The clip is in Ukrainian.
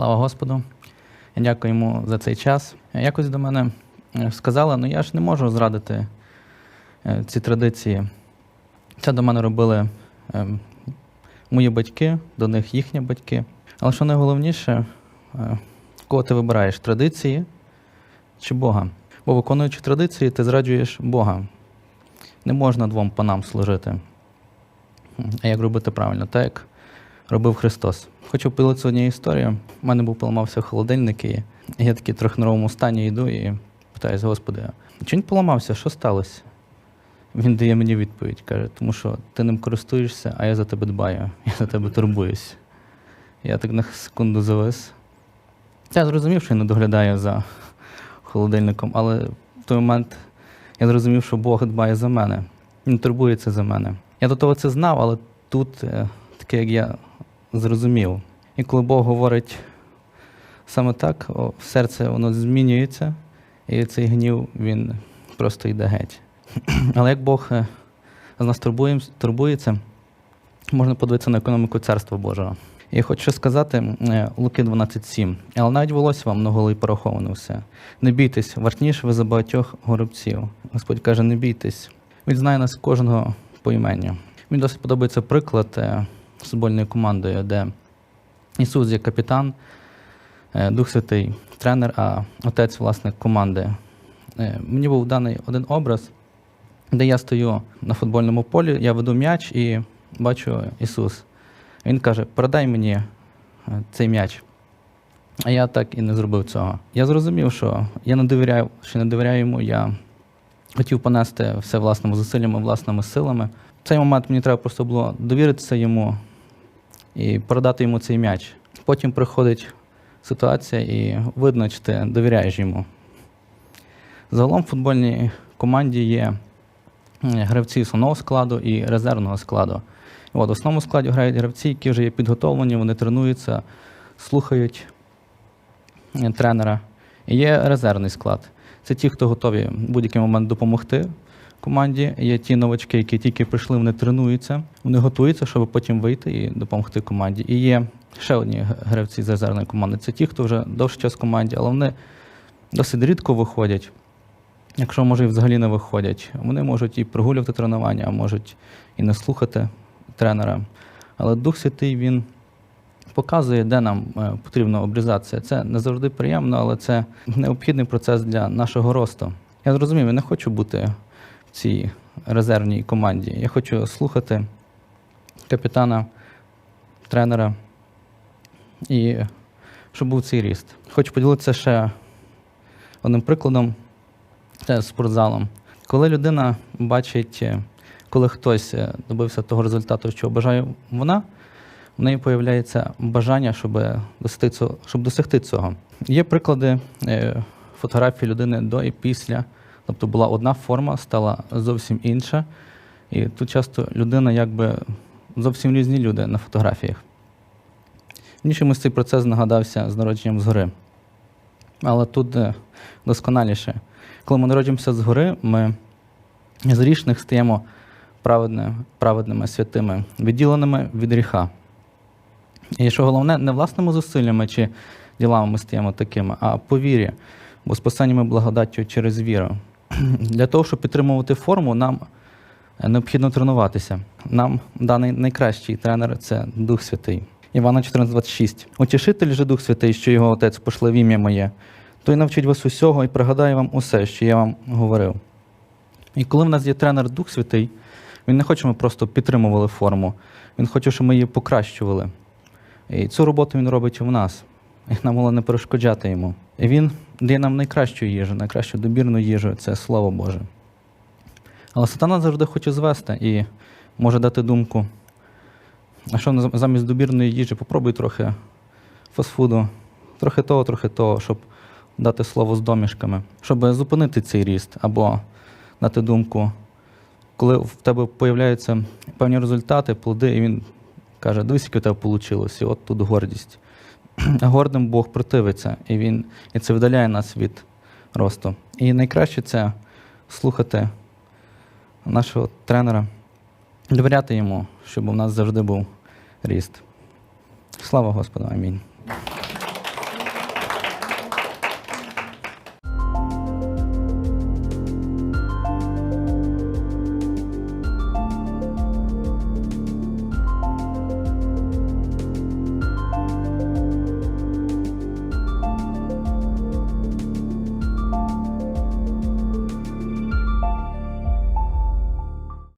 Слава Господу. Я дякую йому за цей час. Якось до мене е, сказали, ну я ж не можу зрадити е, ці традиції. Це до мене робили е, мої батьки, до них їхні батьки. Але що найголовніше, е, кого ти вибираєш традиції чи Бога? Бо виконуючи традиції, ти зраджуєш Бога. Не можна двом панам служити. А як робити правильно? Так як робив Христос. Хочу поділитися однією історією. У мене був поламався холодильник, і я такий трохи новому стані йду і питаюсь, Господи, чи він поламався? Що сталося? Він дає мені відповідь, каже, тому що ти ним користуєшся, а я за тебе дбаю, я за тебе турбуюсь. Я так на секунду завис. Я зрозумів, що я не доглядаю за холодильником, але в той момент я зрозумів, що Бог дбає за мене. Він турбується за мене. Я до того це знав, але тут е, таке, як я зрозумів. І коли Бог говорить саме так, серце воно змінюється, і цей гнів він просто йде геть. Але як Бог е, з нас турбує, турбується, можна подивитися на економіку Царства Божого. Я хочу сказати е, Луки 12.7. Але навіть волосся вам на голові пораховано все. Не бійтесь, вартніше ви за багатьох горобців. Господь каже, не бійтесь. Він знає нас кожного по іменню. Мені досить подобається приклад е, футбольною командою, де Ісус є капітан, е, Дух Святий тренер, а отець, власник команди. Е, Мені був даний один образ, де я стою на футбольному полі, я веду м'яч і бачу Ісус. Він каже: передай мені е, цей м'яч. А я так і не зробив цього. Я зрозумів, що я не довіряю, що не довіряю йому. Я хотів понести все власними зусиллями, власними силами. В цей момент мені треба просто було довіритися йому і передати йому цей м'яч. Потім приходить ситуація, і видно, чи ти довіряєш йому. Загалом в футбольній команді є гравці основного складу і резервного складу. От, в основному складі грають гравці, які вже є підготовлені, вони тренуються, слухають тренера. І є резервний склад. Це ті, хто готові в будь-який момент допомогти команді. Є ті новачки, які тільки прийшли, вони тренуються, вони готуються, щоб потім вийти і допомогти команді. І є ще одні гравці з резервної команди. Це ті, хто вже довший час в команді, але вони досить рідко виходять. Якщо може і взагалі не виходять, вони можуть і прогулювати тренування, а можуть і не слухати тренера. Але Дух Святий він показує, де нам е, потрібно обрізатися. Це не завжди приємно, але це необхідний процес для нашого росту. Я зрозумів, я не хочу бути цій резервній команді. Я хочу слухати капітана, тренера і щоб був цей ріст. Хочу поділитися ще одним прикладом з спортзалом. Коли людина бачить, коли хтось добився того результату, що бажає вона, в неї появляється бажання, щоб досягти цього. Щоб досягти цього. Є приклади е, фотографії людини до і після. Тобто була одна форма, стала зовсім інша. І тут часто людина якби зовсім різні люди на фотографіях. Мені чомусь цей процес нагадався з народженням згори. Але тут е, досконаліше. Коли ми народжуємося згори, ми з грішних стаємо праведними, праведними святими, відділеними від гріха. І що головне, не власними зусиллями чи ділами ми стаємо такими, а по вірі, бо спасання ми благодаттю через віру. Для того, щоб підтримувати форму, нам необхідно тренуватися. Нам даний найкращий тренер це Дух Святий. Івана 14,26. Утішитель же Дух Святий, що його Отець пошле в ім'я моє, той навчить вас усього і пригадає вам усе, що я вам говорив. І коли в нас є тренер Дух Святий, він не хоче, щоб ми просто підтримували форму, він хоче, щоб ми її покращували. І цю роботу він робить в нас. І нам головне не перешкоджати йому. І він дає нам найкращу їжу, найкращу добірну їжу це Слово Боже. Але сатана завжди хоче звести і може дати думку. А що замість добірної їжі, попробуй трохи фастфуду, трохи того, трохи того, щоб дати слово з домішками, щоб зупинити цей ріст, або дати думку, коли в тебе появляються певні результати, плоди, і він каже, дивись, яке у тебе вийшло, і от тут гордість. Гордим Бог противиться, і він і це видаляє нас від росту. І найкраще це слухати нашого тренера, довіряти йому, щоб у нас завжди був ріст. Слава Господу, амінь.